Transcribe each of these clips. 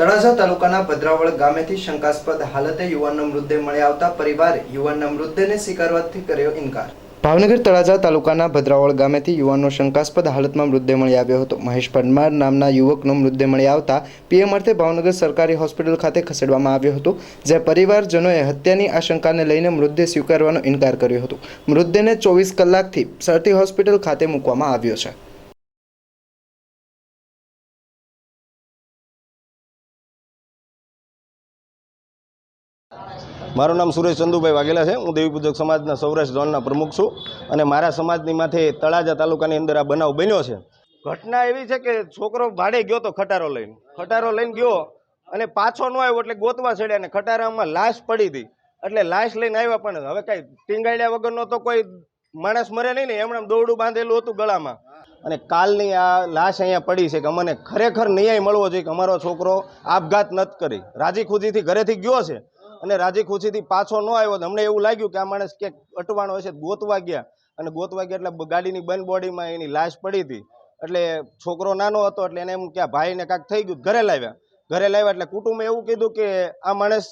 તળાજા તાલુકાના ભદ્રાવળ ગામેથી શંકાસ્પદ હાલતે યુવાનનો મૃતદેહ મળી આવતા પરિવારે યુવાનના મૃતદેહને સ્વીકારવાથી કર્યો ઇનકાર. ભાવનગર તળાજા તાલુકાના ભદ્રાવળ ગામેથી યુવાનનો શંકાસ્પદ હાલતમાં મૃતદેહ મળી આવ્યો હતો. મહેશ પરમાર નામના યુવકનો મૃતદેહ મળી આવતા પીએમ અર્થે ભાવનગર સરકારી હોસ્પિટલ ખાતે ખસેડવામાં આવ્યો હતો જ્યાં પરિવારજનોએ હત્યાની આશંકાને લઈને મૃતદેહ સ્વીકારવાનો ઇનકાર કર્યો હતો. મૃતદેહને ચોવીસ કલાકથી સરટી હોસ્પિટલ ખાતે મૂકવામાં આવ્યો છે. મારું નામ સુરેશ ચંદુભાઈ વાઘેલા છે. હું દેવી પૂજક સમાજના સૌરાષ્ટ્ર ઝોનના પ્રમુખ છું અને મારા સમાજની માથે તળાજા તાલુકાની અંદર આ બનાવ બન્યો છે. ઘટના એવી છે કે છોકરો ભાડે ગયો તો ખટારો લઈને. ખટારો લઈને ગયો અને પાછો ન આવ્યો એટલે ગોતવા ચડ્યા અને ખટારામાં લાશ પડી હતી. એટલે લાશ લઈને આવ્યા પણ હવે કાંઈ ટીંગાડ્યા વગરનો તો કોઈ માણસ મરે નહીં ને, એમણે દોરડું બાંધેલું હતું ગળામાં. અને કાલની આ લાશ અહીંયા પડી છે કે અમને ખરેખર ન્યાય મળવો જોઈએ કે અમારો છોકરો આપઘાત નથી કરી. રાજી ખુદીથી ઘરેથી ગયો છે. અને રાજી ખુશીથી પાછો ન આવ્યો તો અમને એવું લાગ્યું કે આ માણસ ક્યાંક અટવાણો હશે, ગોતવા ગયા. અને ગોતવા ગયા એટલે ગાડીની બંધ બોડીમાં એની લાશ પડી હતી. એટલે છોકરો નાનો હતો એટલે એને એમ કે ભાઈને કાંક થઈ ગયું ઘરે લાવ્યા. ઘરે લાવ્યા એટલે કુટુંબે એવું કીધું કે આ માણસ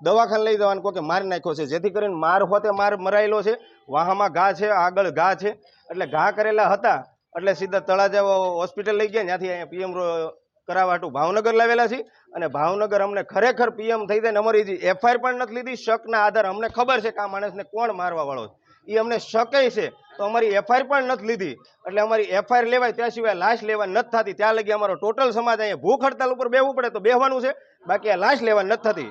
દવાખાને લઈ જવાનું કોઈ મારી નાખ્યો છે. જેથી કરીને માર હોતે માર મરાયેલો છે. વાહામાં ઘા છે, આગળ ઘા છે. એટલે ઘા કરેલા હતા. એટલે સીધા તળાજા હોસ્પિટલ લઈ ગયા. ત્યાંથી અહીંયા પીએમ કરાવવા ભાવનગર લાવેલા છે અને ભાવનગર અમને ખરેખર પીએમ થઈ જાય અમારી જે એફઆઈઆર પણ નથી લીધી, શકના આધારે અમને ખબર છે કે આ માણસને કોણ મારવા વાળો છે. એ અમને શકે છે, તો અમારી એફઆઈઆર પણ નથી લીધી. એટલે અમારી એફઆઈઆર લેવાય ત્યાં સિવાય લાશ લેવા નથી થતી. ત્યાં લગી અમારો ટોટલ સમાજ અહીંયા ભૂખ હડતાલ ઉપર બેહવું પડે તો બેહવાનું છે. બાકી આ લાશ લેવા નથી થતી.